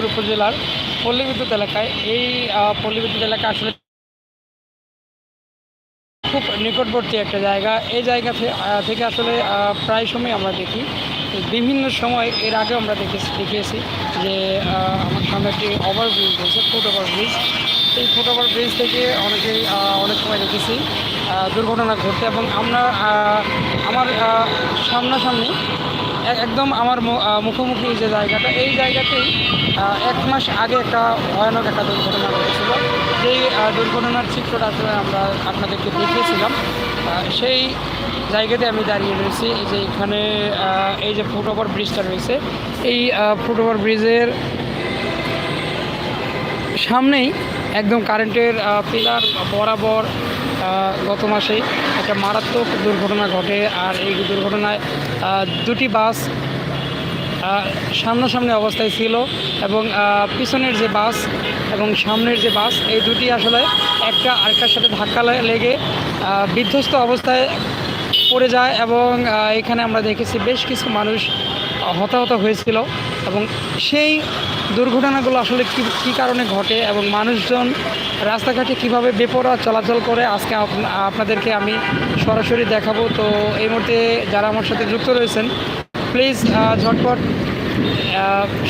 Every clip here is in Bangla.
দিনাজপুর উপজেলার পল্লী বিদ্যুৎ এলাকায়। এই পল্লী বিদ্যুৎ এলাকা আসলে খুব নিকটবর্তী একটা জায়গা। এই জায়গা থেকে আসলে প্রায় সময় আমরা দেখি। বিভিন্ন সময় এর আগে আমরা দেখেছি, দেখিয়েছি যে আমার সামনে একটি ওভারব্রিজ রয়েছে, ফুট ওভার ব্রিজ এই ফুট ওভার ব্রিজ থেকে অনেকেই অনেক সময় দেখেছি দুর্ঘটনা ঘটতে। এবং আমরা আমার সামনাসামনি একদম আমার মুখোমুখি যে জায়গাটা, এই জায়গাতেই এক মাস আগে একটা ভয়ানক একটা দুর্ঘটনা ঘটেছিল। যেই দুর্ঘটনার চিত্রটা আসলে আমরা আপনাদেরকে দেখিয়েছিলাম। সেই জায়গাতে আমি দাঁড়িয়ে রয়েছি। এই যে এখানে এই যে ফুট ওভার ব্রিজটা রয়েছে, এই ফুট ওভার ব্রিজের সামনেই একদম কারেন্টের পিলার বরাবর গত মাসেই একটা মারাত্মক দুর্ঘটনা ঘটে। আর এই দুর্ঘটনায় দুটি বাস সামনাসামনি অবস্থায় ছিল এবং পিছনের যে বাস এবং সামনের যে বাস, এই দুটি আসলে একটা আরেকটার সাথে ধাক্কা লেগে বিধ্বস্ত অবস্থায় পড়ে যায় এবং এখানে আমরা দেখেছি বেশ কিছু মানুষ হতাহত হয়েছিল। এবং সেই দুর্ঘটনাগুলো আসলে কী কী কারণে ঘটে এবং মানুষজন রাস্তাঘাটে কীভাবে বেপরোয়া চলাচল করে, আজকে আপ- আপনাদেরকে আমি সরাসরি দেখাবো। তো এই মুহূর্তে যারা আমার সাথে যুক্ত রয়েছেন প্লিজ ঝটপট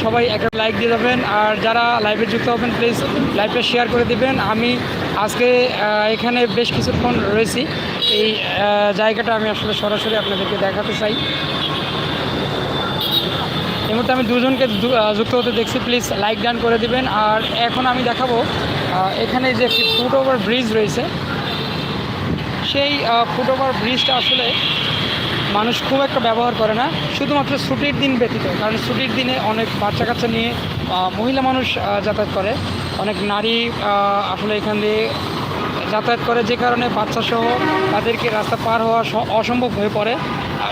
সবাই একটা লাইক দিয়ে যাবেন। আর যারা লাইভে যুক্ত হবেন প্লিজ লাইভটা শেয়ার করে দিবেন। আমি আজকে এখানে বেশ কিছুক্ষণ রয়েছি। এই জায়গাটা আমি আসলে সরাসরি আপনাদেরকে দেখাতে চাই। এই মুহূর্তে আমি দুজনকে যুক্ত হতে দেখছি। প্লিজ লাইক ডান করে দিবেন। আর এখন আমি দেখাবো এখানে যে একটি ফুট ওভার ব্রিজ রয়েছে, সেই ফুট ওভার ব্রিজটা আসলে মানুষ খুব একটা ব্যবহার করে না। শুধুমাত্র ছুটির দিন ব্যতীত, কারণ ছুটির দিনে অনেক বাচ্চা কাচ্চা নিয়ে মহিলা মানুষ যাতায়াত করে। অনেক নারী আসলে এখান দিয়ে যাতায়াত করে, যে কারণে বাচ্চা সহ তাদেরকে রাস্তা পার হওয়া অসম্ভব হয়ে পড়ে।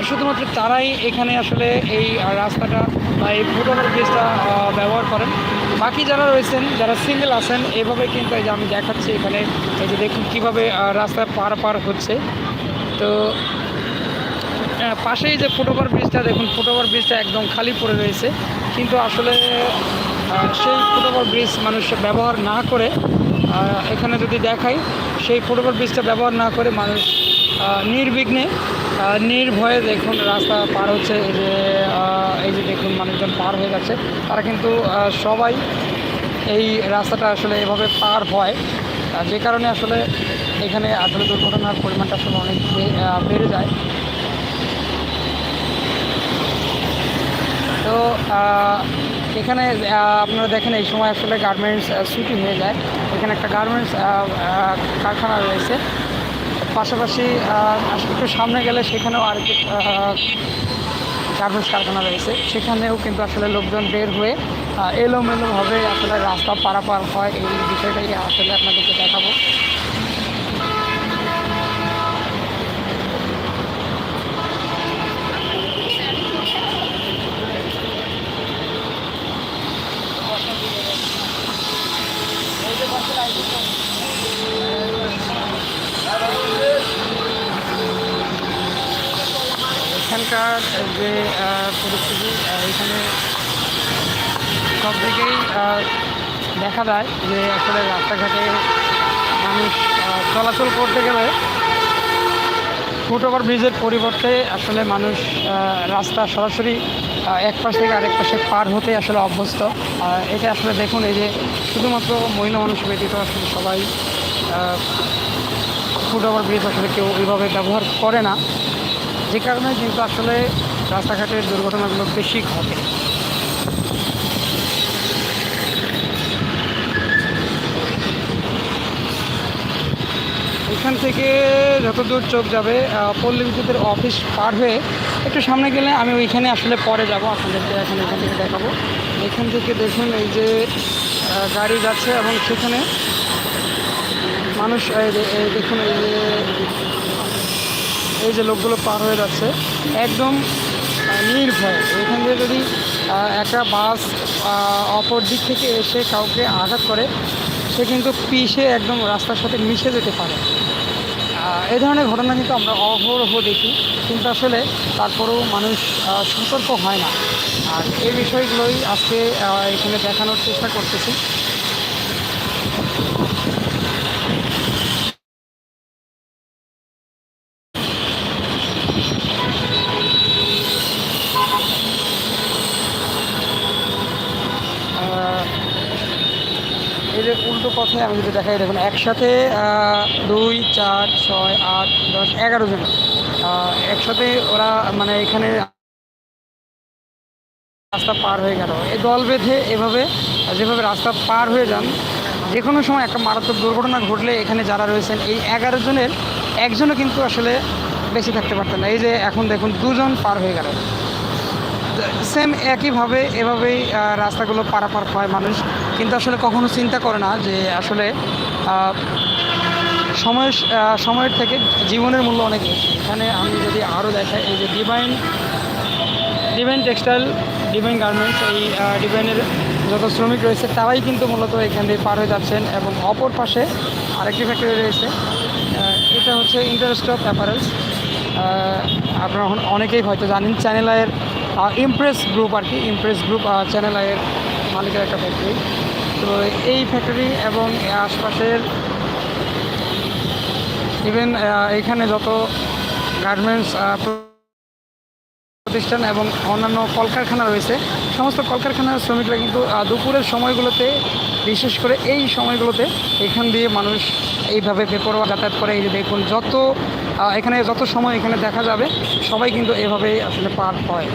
শুধুমাত্র তারাই এখানে আসলে এই রাস্তাটা এই ফুটওভার ব্রিজটা ব্যবহার করেন। বাকি যারা রয়েছেন, যারা সিঙ্গেল আছেন, এভাবে কিন্তু এই যে আমি দেখাচ্ছি এখানে, এই যে দেখুন কীভাবে রাস্তা পার পার হচ্ছে। তো পাশেই যে ফুটওভার ব্রিজটা দেখুন ফুটওভার ব্রিজটা একদম খালি পড়ে রয়েছে। কিন্তু আসলে সেই ফুটওভার ব্রিজ মানুষ ব্যবহার না করে এখানে যদি দেখাই, সেই ফুটওভার ব্রিজটা ব্যবহার না করে মানুষ নির্বিঘ্নে নির্ভয়ে দেখুন রাস্তা পার হচ্ছে এই যে এই যে দেখুন মানুষজন পার হয়ে যাচ্ছে। তারা কিন্তু সবাই এই রাস্তাটা আসলে এভাবে পার হয়। যে কারণে আসলে এখানে আসলে দুর্ঘটনার পরিমাণটা আসলে অনেক বেড়ে যায়। তো এখানে আপনারা দেখেন এই সময় আসলে গার্মেন্টস ছুটি হয়ে যায়। এখানে একটা গার্মেন্টস কারখানা রয়েছে। পাশাপাশি একটু সামনে গেলে সেখানেও আরেকটি গার্মেন্টস কারখানা রয়েছে। সেখানেও কিন্তু আসলে লোকজন বের হয়ে এলোমেলোভাবে আসলে রাস্তা পারাপার হয়। এই বিষয়টাই আসলে আপনাদেরকে দেখাবো। এখানকার যে পরিস্থিতি এখানে সব দিকেই দেখা যায় যে আসলে রাস্তাঘাটে মানুষ চলাচল করতে গেলে ফুটওভার ব্রিজের পরিবর্তে আসলে মানুষ রাস্তা সরাসরি এক পাশ থেকে আরেক পাশে পার হতে আসলে অভ্যস্ত। এটা আসলে দেখুন, এই যে শুধুমাত্র মহিলা মানুষ ব্যতীত আসলে সবাই ফুটওভার ব্রিজ আসলে কেউ ওইভাবে ব্যবহার করে না। যে কারণে কিন্তু আসলে রাস্তাঘাটের দুর্ঘটনাগুলো বেশি ঘটে। এখান থেকে যতদূর চোখ যাবে পল্লী বিদ্যুতের অফিস পার হয়ে একটু সামনে গেলে আমি ওইখানে আসলে পরে যাব, আপনাদেরকে এখন এখান থেকে দেখাবো। এখান থেকে দেখুন এই যে গাড়ি যাচ্ছে এবং সেখানে মানুষ দেখুন এই যে এই যে লোকগুলো পার হয়ে যাচ্ছে, একদম নির্ভয়। এখান থেকে যদি একটা বাস অপর দিক থেকে এসে কাউকে আঘাত করে, সে কিন্তু পিষে একদম রাস্তার সাথে মিশে যেতে পারে। এই ধরনের ঘটনা কিন্তু আমরা অহরহ দেখি, কিন্তু আসলে তারপরেও মানুষ সতর্ক হয় না। আর এই বিষয়গুলোই আজকে এখানে দেখানোর চেষ্টা করতেছি আহ, এই যে উল্টো পথে আমি যদি দেখাই দেখুন, একসাথে দুই, চার, ছয়, আট, দশ, এগারো জন। একসাথে ওরা মানে এখানে রাস্তা পার হয়ে গেল। এই দল বেঁধে এভাবে, যেভাবে রাস্তা পার হয়ে যান, যে কোনো সময় একটা মারাত্মক দুর্ঘটনা ঘটলে এখানে যারা রয়েছেন, এই এগারো জনের, একজনও কিন্তু আসলে বেশি থাকতে পারতেন না। এই যে এখন দেখুন, দুজন পার হয়ে গেল সেম একইভাবে এভাবেই রাস্তাগুলো পারাপার হয় মানুষ। কিন্তু আসলে কখনো চিন্তা করে না যে আসলে আহ, সময় সময়ের থেকে জীবনের মূল্য অনেক বেশি। এখানে আমি যদি আরও দেখাই এই যে divine divine textile divine garments এই ডিভাইনের যত শ্রমিক রয়েছে তারাই কিন্তু মূলত এখান দিয়ে পার হয়ে যাচ্ছেন এবং অপর পাশে আরেকটি ফ্যাক্টরি রয়েছে। এটা হচ্ছে ইন্টারস্টপ অ্যাপারেলস আপনারা অনেকেই হয়তো জানেন চ্যানেল আয়ের ইমপ্রেস গ্রুপ আর কি ইমপ্রেস গ্রুপ চ্যানেল আয়ের মালিকের একটা ফ্যাক্টরি তো এই ফ্যাক্টরি এবং আশপাশের ইভেন এখানে যত গার্মেন্টস প্রতিষ্ঠান এবং অন্যান্য কলকারখানা রয়েছে, সমস্ত কলকারখানার শ্রমিকরা কিন্তু দুপুরের সময়গুলোতে, বিশেষ করে এই সময়গুলোতে, এখান দিয়ে মানুষ এইভাবে বেপরোয়া যাতায়াত করে। এই যে দেখুন, যত এখানে যত সময় এখানে দেখা যাবে, সবাই কিন্তু এভাবেই আসলে পার হয়।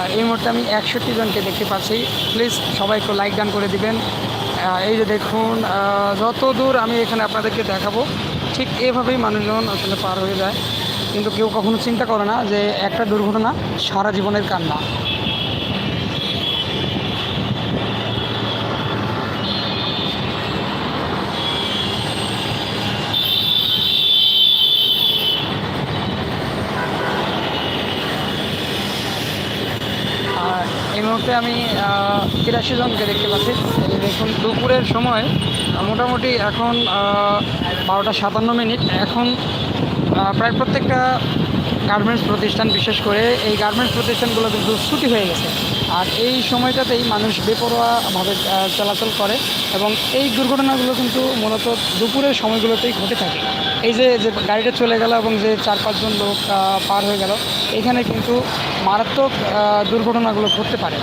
আর এই মুহূর্তে আমি একষট্টি জনকে দেখতে পাচ্ছি। প্লিজ সবাই একটু লাইক ডান করে দিবেন। এই যে দেখুন যত দূর আমি এখানে আপনাদেরকে দেখাবো, ঠিক এভাবেই মানুষজন আসলে পার হয়ে যায়। কিন্তু কেউ কখনো চিন্তা করে না যে একটা দুর্ঘটনা সারা জীবনের কান্না। এই মুহূর্তে আমি তিরাশি জনকে দেখতে পাচ্ছি। দেখুন, দুপুরের সময় মোটামুটি এখন বারোটা সাতান্ন মিনিট। এখন প্রায় প্রত্যেকটা গার্মেন্টস প্রতিষ্ঠান, বিশেষ করে এই গার্মেন্টস প্রতিষ্ঠানগুলো কিন্তু ছুটি হয়ে গেছে। আর এই সময়টাতেই মানুষ বেপরোয়াভাবে চলাচল করে এবং এই দুর্ঘটনাগুলো কিন্তু মূলত দুপুরের সময়গুলোতেই ঘটে থাকে। এই যে যে গাড়িটা চলে গেল এবং যে চার পাঁচজন লোক পার হয়ে গেল, এখানে কিন্তু মারাত্মক দুর্ঘটনাগুলো ঘটতে পারে।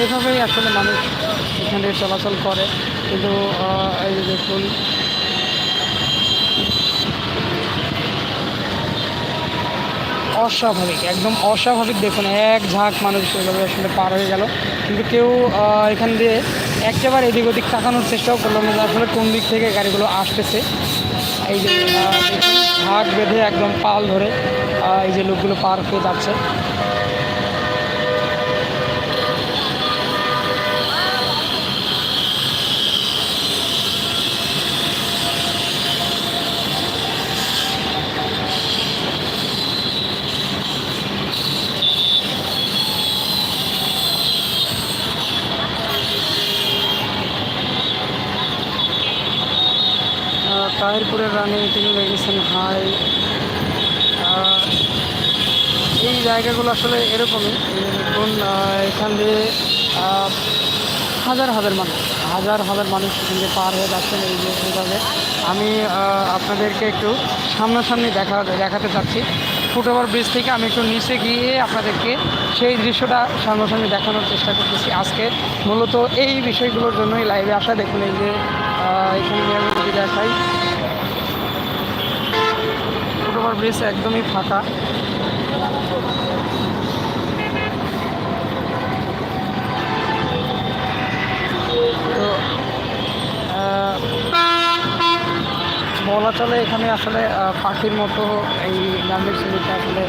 এইভাবেই আসলে মানুষ এখানে চলাচল করে। কিন্তু এই যে দেখুন। অস্বাভাবিক, একদম অস্বাভাবিক দেখুন, এক ঝাঁক মানুষ এভাবে আসলে পার হয়ে গেল। কিন্তু কেউ এখান দিয়ে একেবারে এদিক ওদিক তাকানোর চেষ্টাও করল না আসলে কোন দিক থেকে গাড়িগুলো আসতেছে। এই যে ঝাঁক বেঁধে একদম পাল ধরে এই যে লোকগুলো পার হয়ে যাচ্ছে। তাহিরপুরের রানী, তিনি লেগেছেন হাই এই জায়গাগুলো আসলে এরকমই। দেখুন এখান দিয়ে হাজার হাজার মানুষ, হাজার হাজার মানুষ এখান দিয়ে পার হয়ে যাচ্ছেন এই যে আমি আপনাদেরকে একটু সামনাসামনি দেখা, দেখাতে চাচ্ছি। ফুটওভার ব্রিজ থেকে আমি একটু নিচে গিয়ে আপনাদেরকে সেই দৃশ্যটা সামনাসামনি দেখানোর চেষ্টা করতেছি। আজকে মূলত এই বিষয়গুলোর জন্যই লাইভে আসা। দেখুন, এই যে এখানে আমি দেখাই ফুটওভার ব্রিজ একদমই ফাঁকা। তো বলা চলে এখানে আসলে পাখির মতো এই গ্রামের ছেলেটা আসলে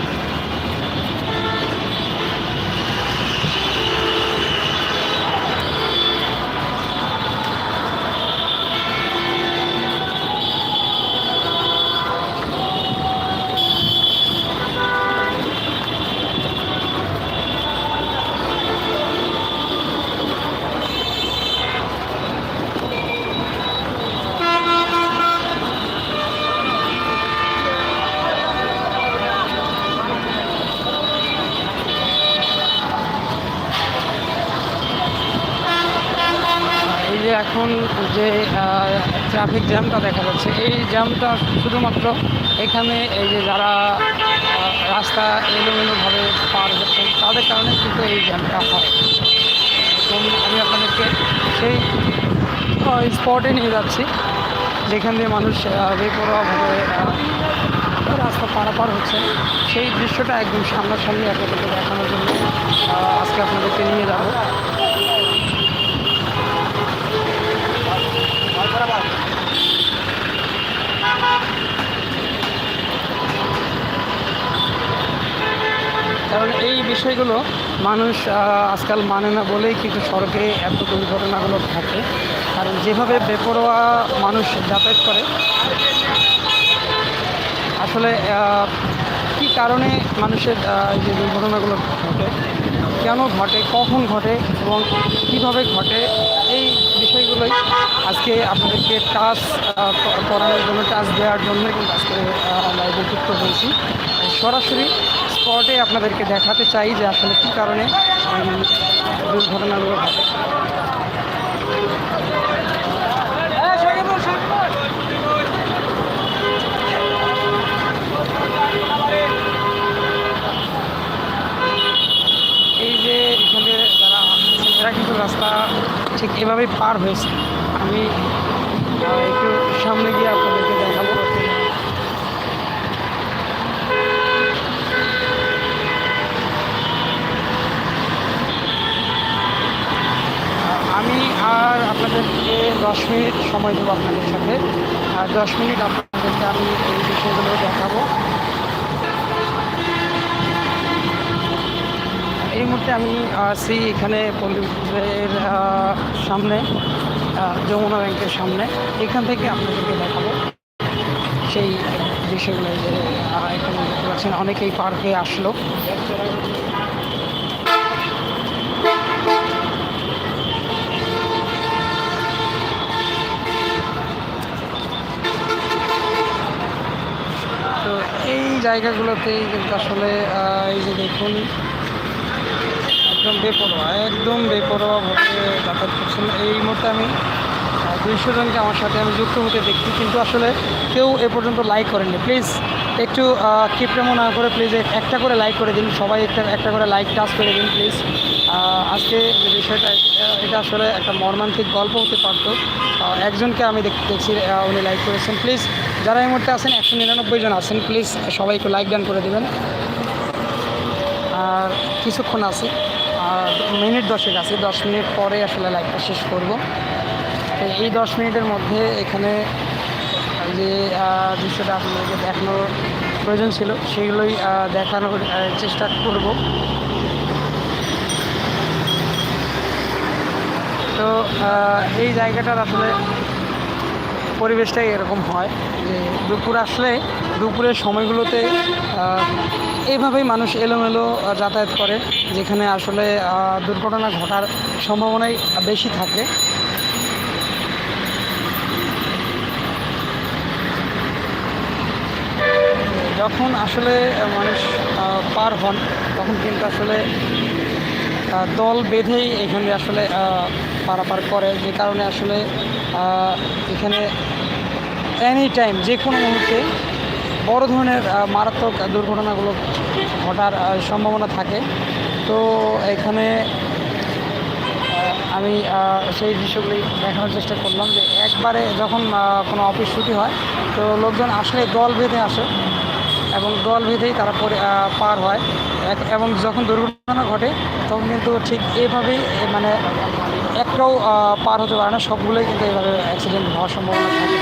এখন যে ট্রাফিক জ্যামটা দেখা যাচ্ছে এই জ্যামটা শুধুমাত্র এখানে এই যে যারা রাস্তা এলোমেলোভাবে পার হচ্ছেন, তাদের কারণে কিন্তু এই জ্যামটা হয়। এখন আমি আপনাদেরকে সেই স্পটে নিয়ে যাচ্ছি, যেখান দিয়ে মানুষ বেপরোয়াভাবে রাস্তা পারাপার হচ্ছে। সেই দৃশ্যটা একদম সামনাসামনি আপনাদেরকে দেখানোর জন্য আজকে আপনাদেরকে নিয়ে যাব। কারণ এই বিষয়গুলো মানুষ আজকাল মানে না বলেই কিন্তু সড়কে এত দুর্ঘটনাগুলো ঘটে। কারণ যেভাবে বেপরোয়া মানুষ যাতায়াত করে, আসলে কি কারণে মানুষের যে দুর্ঘটনাগুলো ঘটে, কেন ঘটে, কখন ঘটে এবং কীভাবে ঘটে, এই বিষয়গুলোই আজকে আপনাদেরকে টাচ করানোর জন্য টাচ দেওয়ার জন্য কিন্তু আজকে লাইভে যুক্ত হয়েছি। সরাসরি স্পটে আপনাদেরকে দেখাতে চাই যে আসলে কী কারণে দুর্ঘটনাগুলো ঘটে। এই যে এখানে যারা এরা কিন্তু রাস্তা ঠিক এভাবেই পার হয়েছে। আমি আহ, একটু সামনে গিয়ে আপনাদেরকে দেখাবো আহ, আমি আর আপনাদেরকে দশ মিনিট সময় দেবো আপনাদের সাথে। দশ মিনিট আপনাদেরকে আমি এই বিষয়গুলো দেখাবো। এই মুহূর্তে আমি আছি এখানে পল্লীপুরের সামনে যমুনা ব্যাংকের সামনে। এখান থেকে আপনাদেরকে দেখাবো সেই বিষয়গুলো যে এখানে দেখতে পাচ্ছেন। অনেকেই পার হয়ে আসলো তো এই জায়গাগুলোতেই কিন্তু আসলে এই যে দেখুন, একদম বেপরোয়া একদম বেপরোয়া বেপরোয়াভাবে যাতায়াত করছেন। এই মুহূর্তে আমি দুইশো জনকে আমার সাথে আমি যুক্ত হতে দেখছি, কিন্তু আসলে কেউ এ পর্যন্ত লাইক করেননি। প্লিজ একটু কিপটেমো না করে প্লিজ একটা করে লাইক করে দিন। সবাই একটা একটা করে লাইক টাচ করে দিন প্লিজ আজকে যে বিষয়টা এটা- আসলে একটা মর্মান্তিক গল্প হতে পারতো। একজনকে আমি দেখ- দেখছি উনি লাইক করেছেন। প্লিজ যারা এই মুহূর্তে আছেন, একশো নিরানব্বই জন আছেন প্লিজ সবাই একটু লাইক ডান করে দেবেন। আর কিছুক্ষণ আছে, আর মিনিট দশেক আছে, দশ মিনিট পরে আসলে লাইভটা শেষ করব। এই দশ মিনিটের মধ্যে এখানে যে দৃশ্যটা আপনাদেরকে দেখানোর প্রয়োজন ছিল, সেগুলোই দেখানোর চেষ্টা করব। তো এই জায়গাটার আসলে পরিবেশটাই এরকম হয় যে দুপুর আসলে দুপুরের সময়গুলোতে এইভাবেই মানুষ এলোমেলো যাতায়াত করে, যেখানে আসলে দুর্ঘটনা ঘটার সম্ভাবনাই বেশি থাকে। যখন আসলে মানুষ পার হন, তখন কিন্তু আসলে দল বেঁধেই এখানে আসলে পারাপার করে, যে কারণে আসলে এখানে এনি টাইম যে কোনো মুহূর্তে বড় ধরনের মারাত্মক দুর্ঘটনাগুলো ঘটার সম্ভাবনা থাকে। তো এখানে আমি সেই দৃশ্যগুলি দেখানোর চেষ্টা করলাম যে একবারে যখন কোনো অফিস ছুটি হয়, তো লোকজন আসলে দল বেঁধে আসে এবং দল ভেদেই তারা পরে হয়। এবং যখন দুর্ঘটনা ঘটে, তখন কিন্তু ঠিক এইভাবেই এ মানে একটাও পার হতে পারে না। সবগুলোই কিন্তু এইভাবে অ্যাক্সিডেন্ট হওয়ার সম্ভাবনা থাকে।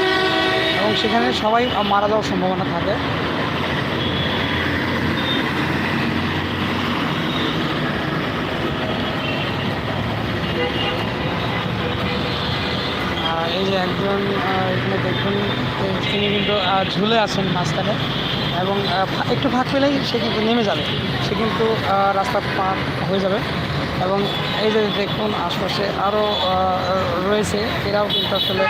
এবং সেখানে সবাই মারা যাওয়ার সম্ভাবনা থাকে। এই যে একজন এখানে দেখুন, তিনি কিন্তু ঝুলে আছেন মাঝখানে। এবং একটু ফাঁক পেলেই সে কিন্তু নেমে যাবে। সে কিন্তু রাস্তা পার হয়ে যাবে। এবং এই যে দেখুন আশপাশে আরও রয়েছে। এরাও কিন্তু আসলে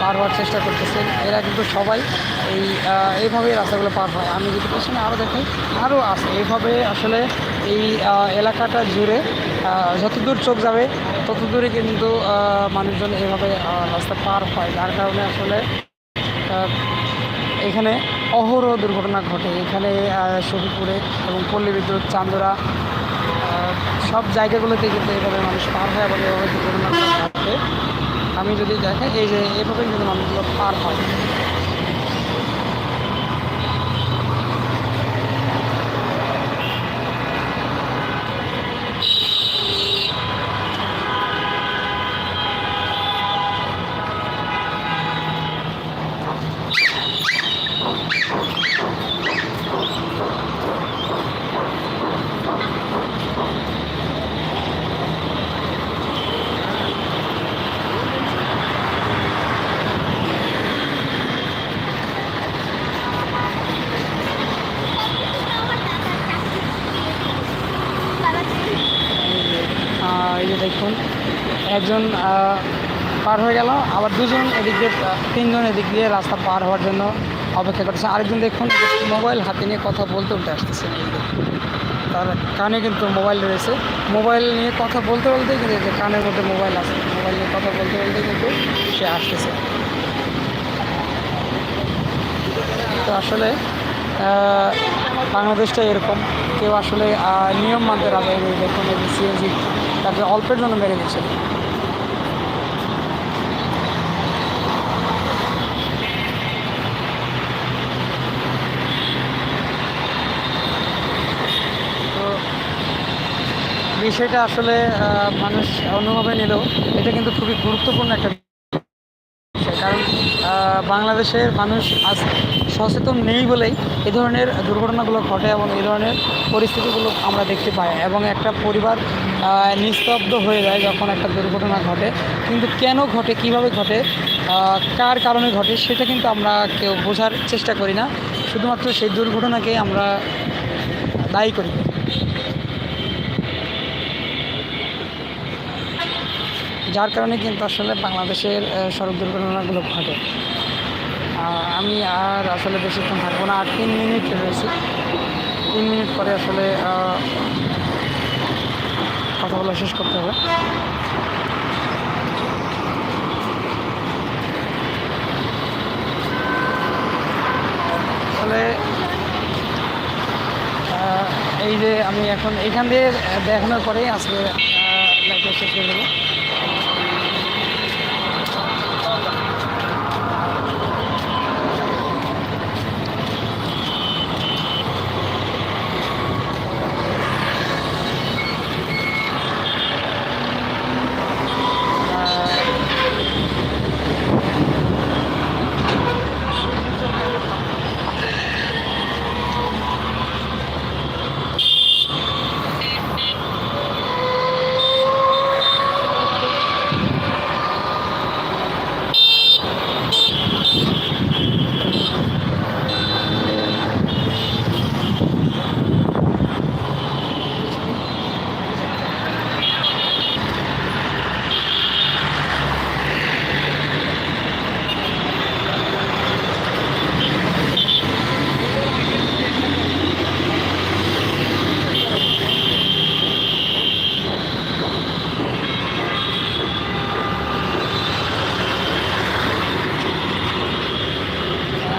পার হওয়ার চেষ্টা করতেছে। এরা কিন্তু সবাই এই এইভাবেই রাস্তাগুলো পার হয়। আমি যদি পেছনে আরও দেখি আরও আছে। এইভাবে আসলে এই এলাকাটা জুড়ে যতদূর চোখ যাবে তত দূরে কিন্তু মানুষজন আহ, রাস্তা পার হয়। যার কারণে আসলে এখানে অহরহ দুর্ঘটনা ঘটে। এখানে আহ, শফিপুরে এবং পল্লী বিদ্যুৎ চান্দরা সব জায়গাগুলোতে কিন্তু এভাবে মানুষ পার হয় এবং এভাবে দুর্ঘটনা ঘটে আমি যদি দেখাই এই যে এভাবেই কিন্তু মানুষগুলো পার হয় আহ, এই যে দেখুন একজন পার হয়ে গেল। আবার দুজন এদিক দিয়ে তিনজন এদিক দিয়ে রাস্তা পার হওয়ার জন্য অপেক্ষা করতেছে আরেকজন দেখুন মোবাইল হাতে নিয়ে কথা বলতে উঠে আসতেছে। তার কানে কিন্তু মোবাইল রয়েছে। মোবাইল নিয়ে কথা বলতে বলতে কিন্তু যে কানের মধ্যে মোবাইল আছে, মোবাইল নিয়ে কথা বলতে বলতে কিন্তু সে আসতেছে। তো আসলে বাংলাদেশটা এরকম। কেউ আসলে নিয়ম মানতে রাখে দেখুন সিএনজি তাকে অল্পের জন্য মেরে দিচ্ছে বিষয়টা আসলে মানুষ অন্যভাবে নিলেও এটা কিন্তু খুবই গুরুত্বপূর্ণ একটা বিষয়। কারণ বাংলাদেশের মানুষ আজ সচেতন নেই বলেই এ ধরনের দুর্ঘটনাগুলো ঘটে এবং এই ধরনের পরিস্থিতিগুলো আমরা দেখতে পাই। এবং একটা পরিবার নিস্তব্ধ হয়ে যায় যখন একটা দুর্ঘটনা ঘটে। কিন্তু কেন ঘটে, কীভাবে ঘটে কার কারণে ঘটে, সেটা কিন্তু আমরা কেউ বোঝার চেষ্টা করি না। শুধুমাত্র সেই দুর্ঘটনাকে আমরা দায়ী করি। যার কারণে কিন্তু আসলে বাংলাদেশের সড়ক দুর্ঘটনাগুলো ঘটে। আমি আর আসলে বেশিক্ষণ থাকব না, আর তিন মিনিট রয়েছে। তিন মিনিট পরে আসলে কথা বলা শেষ করতে হবে। আসলে এই যে আমি এখন, এখান দিয়ে দেখানোর পরেই আজকে লাইফে শেষ করে দেবো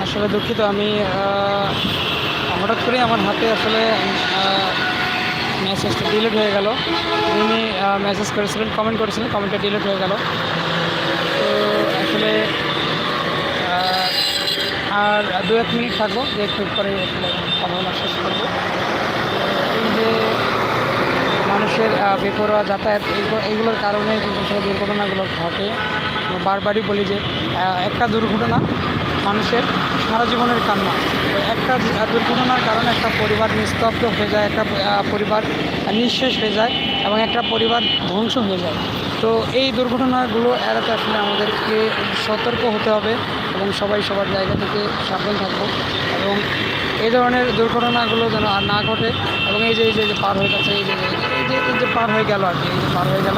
আসলে দুঃখিত, আমি হঠাৎ করে আমার হাতে আসলে মেসেজটা ডিলিট হয়ে গেল। উনি মেসেজ করেছিলেন কমেন্ট করেছিলেন কমেন্টটা ডিলিট হয়ে গেল। তো আসলে আর দু এক মিনিট থাকব যে একটু পরে আসলে কথা শেষ করব। এই যে মানুষের বেপরোয়া যাতায়াত, এইগু- এইগুলোর কারণে কিন্তু আসলে দুর্ঘটনাগুলো ঘটে, বারবারই বলি যে একটা দুর্ঘটনা মানুষের সারা জীবনের কান্না। একটা দুর্ঘটনার কারণে একটা পরিবার নিস্তব্ধ হয়ে যায়, একটা পরিবার নিঃশেষ হয়ে যায় এবং একটা পরিবার ধ্বংস হয়ে যায়। তো এই দুর্ঘটনাগুলো এড়াতে আসলে আমাদেরকে সতর্ক হতে হবে এবং সবাই সবার জায়গা থেকে সাবধান থাকব এবং এই ধরনের দুর্ঘটনাগুলো যেন আর না ঘটে এবং এই যে এই যে পার হয়ে গেছে, এই যে এই যে এই যে পার হয়ে গেল আর কি, এই যে পার হয়ে গেল।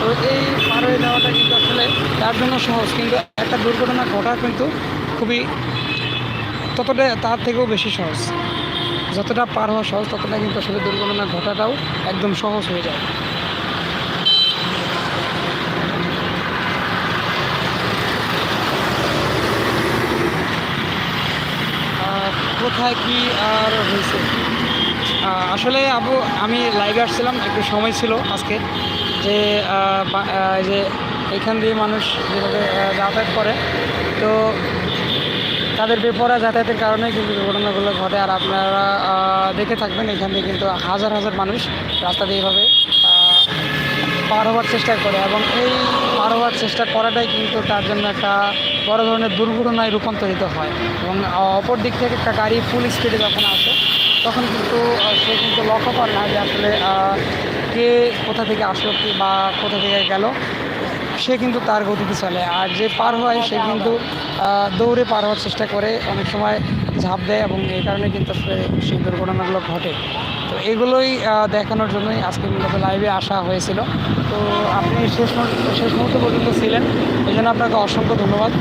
তো এই পার হয়ে যাওয়াটা কিন্তু আসলে তার জন্য সহজ, কিন্তু একটা দুর্ঘটনা ঘটা কিন্তু খুবই ততটা তার থেকেও বেশি সহজ। যতটা পার হওয়া সহজ, ততটা কিন্তু আসলে দুর্ঘটনা ঘটাটাও একদম সহজ হয়ে যায়। কোথায় কি আর হয়েছে? আসলে আবু, আমি লাইভে আসছিলাম, একটু সময় ছিল আজকে। যে যে এখান দিয়ে মানুষ যেভাবে যাতায়াত করে, তো তাদের বেপরা যাতায়াতের কারণে কিন্তু দুর্ঘটনাগুলো ঘটে। আর আপনারা দেখে থাকবেন, এখান দিয়ে কিন্তু হাজার হাজার মানুষ রাস্তা দিয়ে এভাবে পার হওয়ার চেষ্টা করে। এবং এই পার হওয়ার চেষ্টা করাটাই কিন্তু তার জন্য একটা বড় ধরনের দুর্ঘটনায় রূপান্তরিত হয়। এবং অপর দিক থেকে একটা গাড়ি ফুল স্পিডে যখন আসে, তখন কিন্তু সে কিন্তু লক্ষ্য করে না যে আসলে কে কোথা থেকে আসলো, কি বা কোথা থেকে গেল। সে কিন্তু তার গতিতে চলে। আর যে পার হয়, সে কিন্তু দৌড়ে পার হওয়ার চেষ্টা করে। অনেক সময় ঝাঁপ দেয় এবং এই কারণে কিন্তু আসলে সেই দুর্ঘটনাগুলো ঘটে। তো এগুলোই দেখানোর জন্যই আজকে মূলত লাইভে আসা হয়েছিল। তো আপনি শেষ শেষ মুহূর্ত পর্যন্ত ছিলেন। এই জন্য আপনাকে অসংখ্য ধন্যবাদ।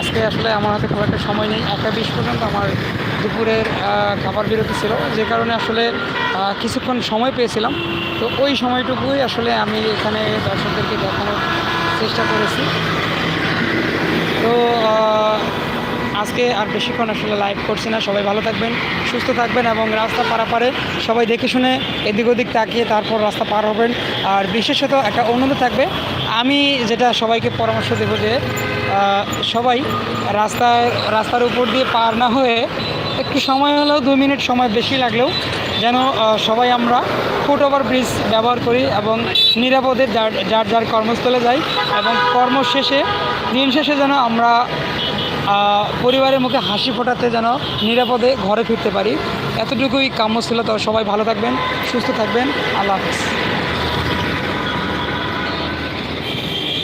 আজকে আসলে আমার হাতে খুব একটা সময় নেই। একটা বিশ পর্যন্ত আমার দুপুরের খাবার বিরতি ছিল। যে কারণে আসলে কিছুক্ষণ সময় পেয়েছিলাম। তো ওই সময়টুকুই আসলে আমি এখানে দর্শকদেরকে দেখানোর চেষ্টা করেছি। তো আজকে আর বেশিক্ষণ আসলে লাইভ করছি না। সবাই ভালো থাকবেন, সুস্থ থাকবেন এবং রাস্তা পারাপারে সবাই দেখে শুনে এদিক ওদিক তাকিয়ে তারপর রাস্তা পার হবেন। আর বিশেষত একটা অনুরোধ থাকবে, আমি যেটা সবাইকে পরামর্শ দেবো যে সবাই রাস্তার রাস্তার উপর দিয়ে পার না হয়ে একটু সময় হলেও দু মিনিট সময় বেশি লাগলেও যেন সবাই আমরা ফুট ওভার ব্রিজ ব্যবহার করি এবং নিরাপদে যার যার যার কর্মস্থলে যাই এবং কর্ম শেষে দিন শেষে যেন আমরা পরিবারের মুখে হাসি ফোটাতে যেন নিরাপদে ঘরে ফিরতে পারি। এতটুকুই কাম্য ছিল, তো সবাই ভালো থাকবেন, সুস্থ থাকবেন। আল্লাহ হাফিজ।